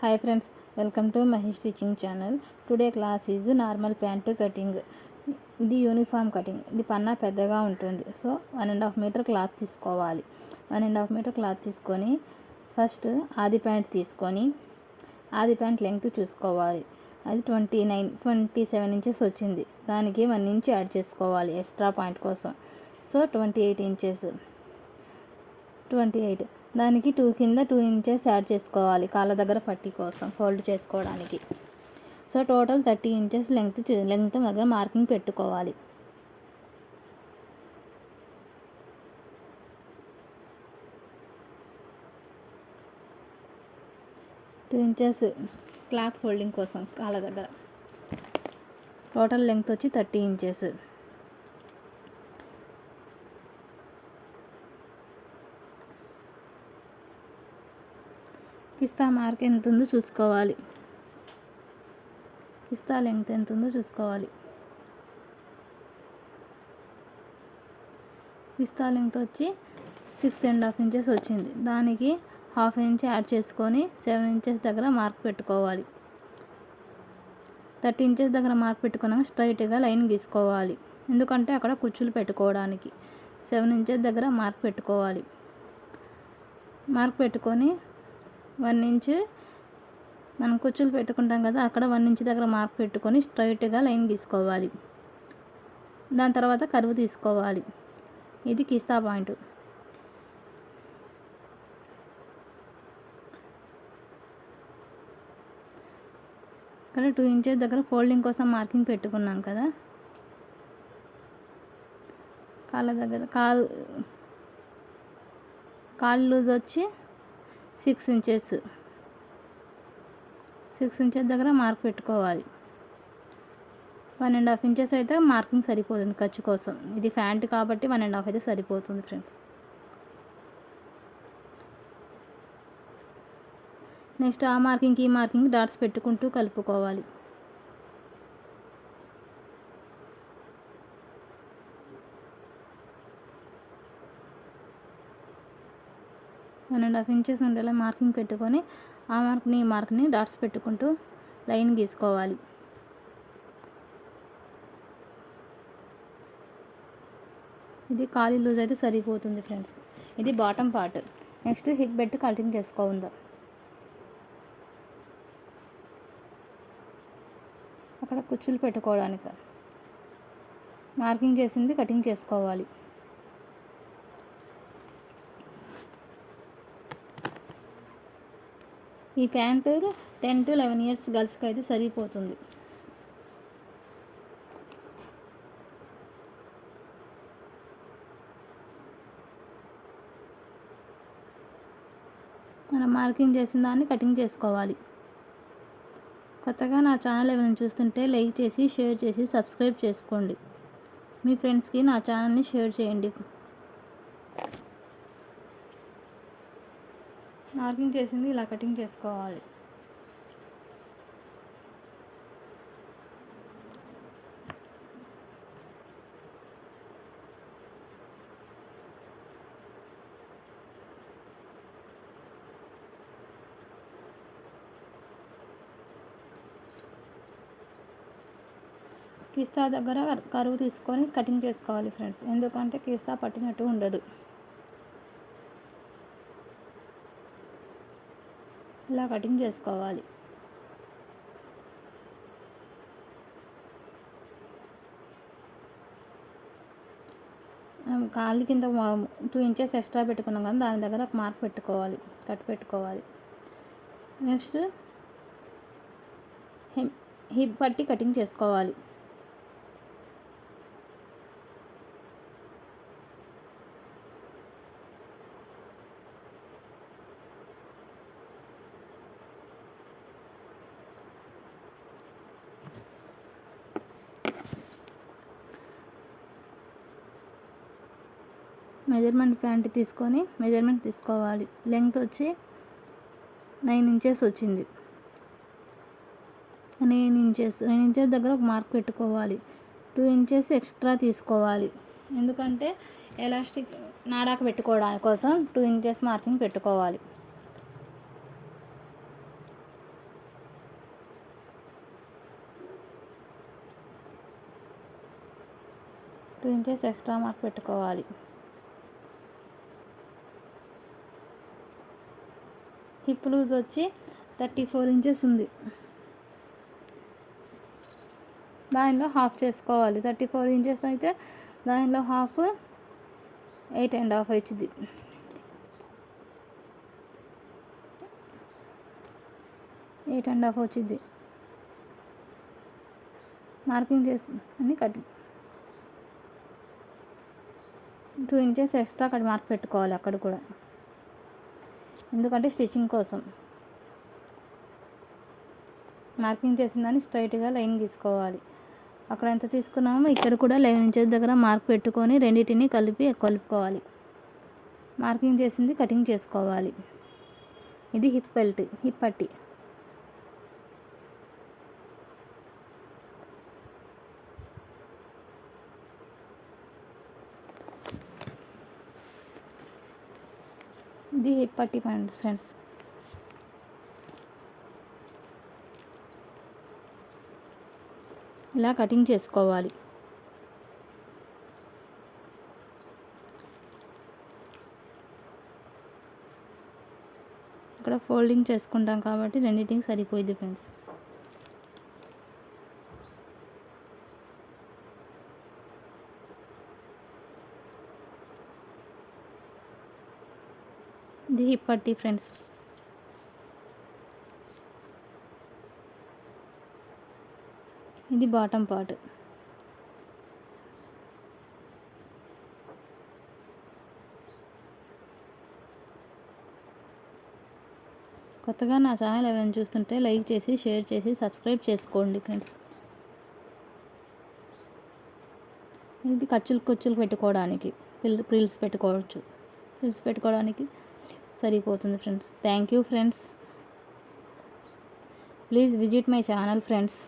Hi friends welcome to Mahesh teaching channel today class is normal pant cutting ఇది uniform cutting ఇది పన్నా పెద్దగా ఉంటుంది. So one and half meter cloth తీసుకోవాలి. One and half meter cloth తీసుకొని first ఆది pant తీసుకొని ఆది ప్యాంట్ లెంగ్త్ చూసుకోవాలి. అది twenty nine twenty seven inches వచ్చింది. దానికి వన్ ఇంచ్ యాడ్ చేసుకోవాలి ఎక్స్ట్రా పాయింట్ కోసం. So twenty eight inches twenty eight దానికి టూ కింద టూ ఇంచెస్ యాడ్ చేసుకోవాలి కాళ్ళ దగ్గర పట్టి కోసం ఫోల్డ్ చేసుకోవడానికి. So total thirty inches length length దగ్గర మార్కింగ్ పెట్టుకోవాలి. టూ ఇంచెస్ క్లాత్ ఫోల్డింగ్ కోసం కాళ్ళ దగ్గర. టోటల్ లెంగ్త్ వచ్చి థర్టీ ఇంచెస్. కిస్తా మార్క్ ఎంత ఉందో చూసుకోవాలి. కిస్తా లెంగ్త్ ఎంత ఉందో చూసుకోవాలి. కిస్తా లెంగ్త్ వచ్చి సిక్స్ అండ్ హాఫ్ ఇంచెస్ వచ్చింది. దానికి హాఫ్ ఇంచ్ యాడ్ చేసుకొని సెవెన్ ఇంచెస్ దగ్గర మార్క్ పెట్టుకోవాలి. థర్టీ ఇంచెస్ దగ్గర మార్క్ పెట్టుకున్నాక స్ట్రైట్గా లైన్ గీసుకోవాలి. ఎందుకంటే అక్కడ కుచ్చులు పెట్టుకోవడానికి. సెవెన్ ఇంచెస్ దగ్గర మార్క్ పెట్టుకోవాలి. మార్క్ పెట్టుకొని వన్ ఇంచ్ మనం కుచ్చులు పెట్టుకుంటాం కదా అక్కడ వన్ ఇంచ్ దగ్గర మార్క్ పెట్టుకొని స్ట్రైట్గా లైన్ గీసుకోవాలి. దాని తర్వాత కరువు తీసుకోవాలి. ఇది కిస్తా పాయింట్. ఇక్కడ టూ ఇంచెస్ దగ్గర ఫోల్డింగ్ కోసం మార్కింగ్ పెట్టుకున్నాం కదా. కాళ్ళ దగ్గర కాల్ కాల్ లూజ్ వచ్చి సిక్స్ ఇంచెస్. సిక్స్ ఇంచెస్ దగ్గర మార్క్ పెట్టుకోవాలి. వన్ అండ్ హాఫ్ ఇంచెస్ అయితే మార్కింగ్ సరిపోతుంది ఖర్చు కోసం. ఇది ఫ్యాంట్ కాబట్టి వన్ అండ్ హాఫ్ అయితే సరిపోతుంది ఫ్రెండ్స్. నెక్స్ట్ ఆ మార్కింగ్కి ఈ మార్కింగ్ డాట్స్ పెట్టుకుంటూ కలుపుకోవాలి. వన్ అండ్ హాఫ్ ఇంచెస్ ఉండేలా మార్కింగ్ పెట్టుకొని ఆ మార్క్ని ఈ మార్క్ని డాట్స్ పెట్టుకుంటూ లైన్ గీసుకోవాలి. ఇది ఖాళీ లూజ్ అయితే సరిపోతుంది ఫ్రెండ్స్. ఇది bottom part. Next hip belt cutting చేసుకోందాం అక్కడ కుచ్చులు పెట్టుకోవడానికి. మార్కింగ్ చేసింది కటింగ్ చేసుకోవాలి. ఈ pant ten to eleven years గర్ల్స్కి అయితే సరిపోతుంది. మనం మార్కింగ్ చేసిన దాన్ని కటింగ్ చేసుకోవాలి. కొత్తగా నా ఛానల్ ఏమైనా చూస్తుంటే లైక్ చేసి షేర్ చేసి సబ్స్క్రైబ్ చేసుకోండి. మీ ఫ్రెండ్స్కి నా ఛానల్ని షేర్ చేయండి. మార్కింగ్ చేసింది ఇలా కటింగ్ చేసుకోవాలి. కిస్తా దగ్గర కరువు తీసుకొని కటింగ్ చేసుకోవాలి ఫ్రెండ్స్. ఎందుకంటే కిస్తా పట్టినట్టు ఉండదు. ఇలా కటింగ్ చేసుకోవాలి. కాళ్ళు కింద టూ ఇంచెస్ ఎక్స్ట్రా పెట్టుకున్నాం కానీ దాని దగ్గర ఒక మార్క్ పెట్టుకోవాలి కట్ పెట్టుకోవాలి. నెక్స్ట్ హిప్ పట్టి కటింగ్ చేసుకోవాలి. మెజర్మెంట్ ప్యాంట్ తీసుకొని మెజర్మెంట్ తీసుకోవాలి. లెంగ్త్ వచ్చి నైన్ ఇంచెస్ వచ్చింది. నైన్ ఇంచెస్ నైన్ ఇంచెస్ దగ్గర ఒక మార్క్ పెట్టుకోవాలి. టూ ఇంచెస్ ఎక్స్ట్రా తీసుకోవాలి. ఎందుకంటే ఎలాస్టిక్ నాడాక పెట్టుకోవడానికి కోసం టూ ఇంచెస్ మార్కింగ్ పెట్టుకోవాలి. టూ ఇంచెస్ ఎక్స్ట్రా మార్క్ పెట్టుకోవాలి. హిప్ లూజ్ వచ్చి థర్టీ ఫోర్ ఇంచెస్ ఉంది. దానిలో హాఫ్ చేసుకోవాలి. థర్టీ ఫోర్ ఇంచెస్ అయితే దానిలో హాఫ్ ఎయిట్ అండ్ హాఫ్ వచ్చింది ఎయిట్ అండ్ హాఫ్ వచ్చింది మార్కింగ్ చేసి అని కట్ టూ ఇంచెస్ ఎక్స్ట్రా అక్కడ మార్క్ పెట్టుకోవాలి అక్కడ కూడా. ఎందుకంటే స్టిచ్చింగ్ కోసం. మార్కింగ్ చేసిన దాన్ని స్ట్రైట్గా లైన్ గీసుకోవాలి. అక్కడ ఎంత తీసుకున్నామో ఇక్కడ కూడా లైన్ ఇంచెస్ దగ్గర మార్క్ పెట్టుకొని రెండింటిని కలిపి కలుపుకోవాలి. మార్కింగ్ చేసింది కటింగ్ చేసుకోవాలి. ఇది హిప్ బెల్ట్ హిప్ పట్టి. ఇది హిప్ పాయింట్ ఫ్రెండ్స్. ఇలా కటింగ్ చేసుకోవాలి. ఇక్కడ ఫోల్డింగ్ చేసుకుంటాం కాబట్టి రెండింటికి సరిపోయింది ఫ్రెండ్స్. ఇది హిప్ ఫ్రెండ్స్ ఇది బాటమ్ పార్ట్ కొత్తగా నా ఛానల్ ఏమైనా చూస్తుంటే లైక్ చేసి షేర్ చేసి సబ్స్క్రైబ్ చేసుకోండి ఫ్రెండ్స్ ఇది ఖర్చులు ఖర్చులు పెట్టుకోవడానికి పిల్ ప్రిల్స్ పెట్టుకోవచ్చు. ప్రిల్స్ పెట్టుకోవడానికి సరిపోతుంది friends. Thank you friends. Please visit my channel friends.